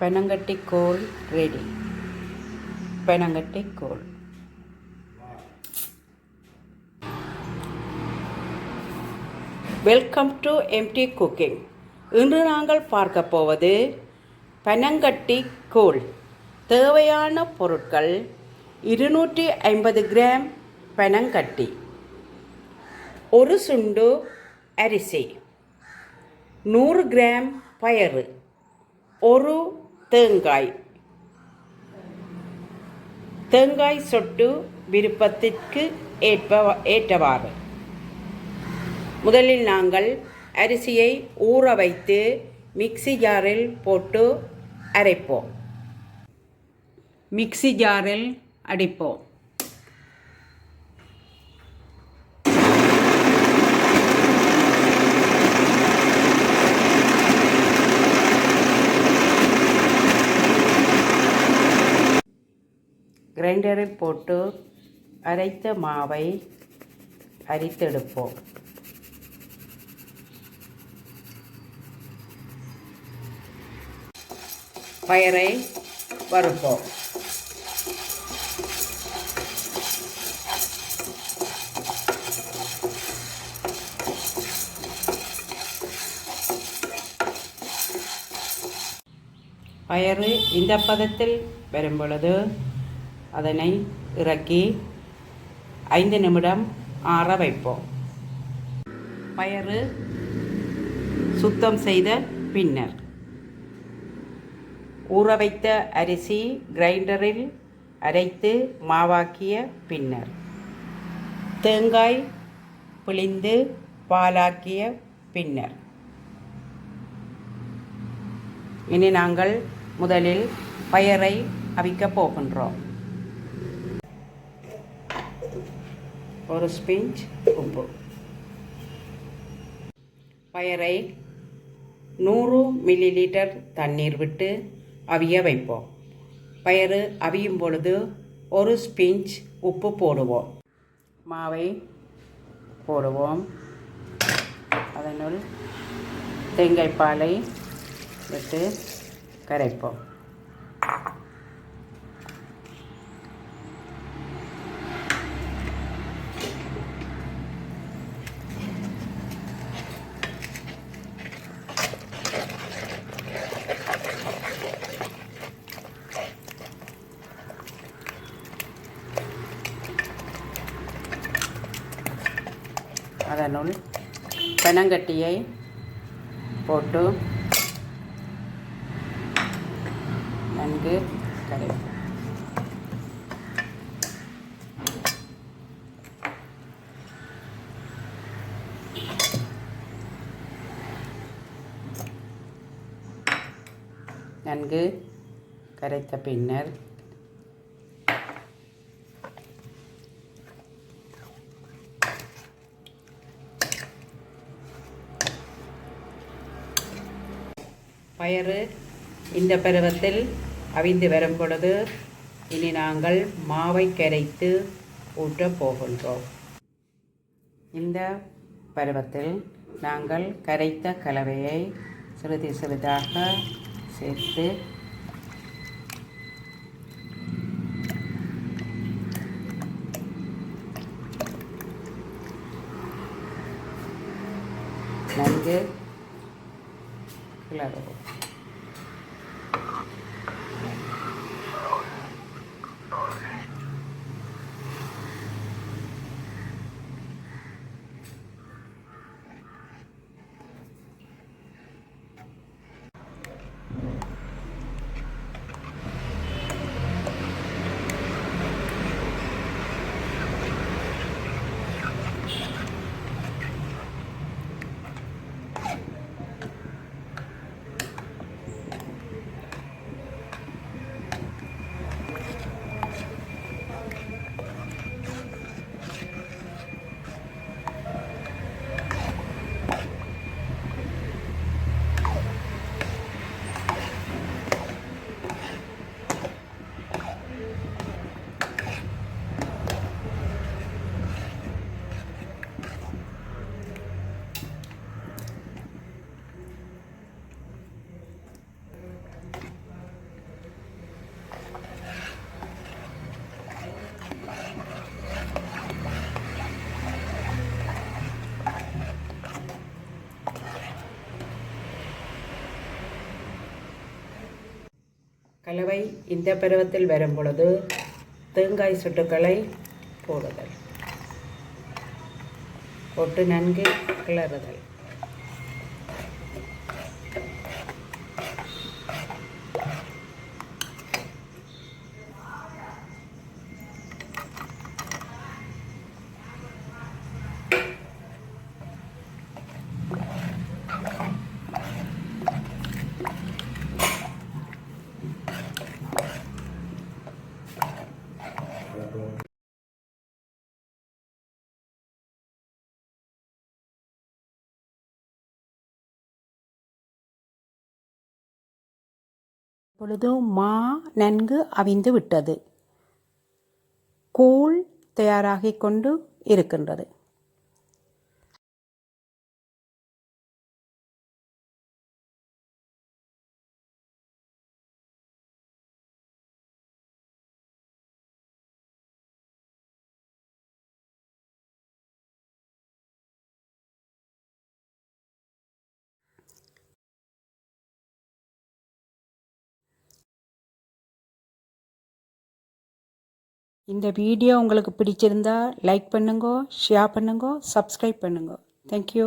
பெனங்கட்டி கோல் ரெடி பெனங்கட்டி கோல் வெல்கம் டு எம்டி குக்கிங் இன்று நாங்கள் பார்க்க போவது பனங்கட்டி கூழ் தேவையான பொருட்கள் இருநூற்றி ஐம்பது கிராம் பனங்கட்டி ஒரு சுண்டு அரிசி. நூறு கிராம் பயறு. ஒரு தேங்காய். தேங்காய் சொட்டு விருப்பத்திற்கு ஏற்ப ஏற்றவாறு. முதலில் நாங்கள் அரிசியை ஊற வைத்து மிக்ஸி ஜாரில் போட்டு அரைப்போம். மிக்ஸி ஜாரில் அடிப்போம். கிரைண்டரில் போட்டு அரைத்த மாவை அரித்தெடுப்போம். பயரை வறுப்போம். பயறு இந்த பதத்தில் வரும் பொழுது அதனை இறக்கி ஐந்து நிமிடம் ஆற வைப்போம். பயறு சுத்தம் செய்த பின்னர் ஊற வைத்த அரிசி கிரைண்டரில் அரைத்து மாவாக்கிய பின்னர் தேங்காய் பிழிந்து பாலாக்கிய பின்னர். இனி நாங்கள் முதலில் பயரை அவிக்கப் போகின்றோம். ஒரு ஸ்பிஞ்ச் உப்பு. பயரை நூறு மில்லி லிட்டர் தண்ணீர் விட்டு அவிய வைப்போம். பயறு அவியும் பொழுது ஒரு ஸ்பிஞ்ச் உப்பு போடுவோம். மாவை போடுவோம். அதனுள் தேங்காய் பாலை விட்டு கரைப்போம். அதனுள் பெனங்கட்டியை போட்டு நன்கு கரைப்போம் நன்கு கரைத்த பின்னர் பயறு இந்த பருவத்தில் அவிந்து வரும் பொழுது இனி நாங்கள் மாவை கரைத்து ஊற்றப் போகின்றோம். இந்த பருவத்தில் நாங்கள் கரைத்த கலவையை சிறிது சிறிதாக சேர்த்து நன்கு claro. கலவை இந்த பருவத்தில் வரும் பொழுது தேங்காய் சுட்டுக்களை போடுதல். போட்டு நன்கு கிளறுதல். இப்பொழுது மா நன்கு அவிந்து விட்டது. கூழ் தயாராகிக் கொண்டு இருக்கின்றது. இந்த வீடியோ உங்களுக்கு பிடிச்சிருந்தா லைக் பண்ணுங்க ஷேர் பண்ணுங்க சப்ஸ்கிரைப் பண்ணுங்க. தேங்க்யூ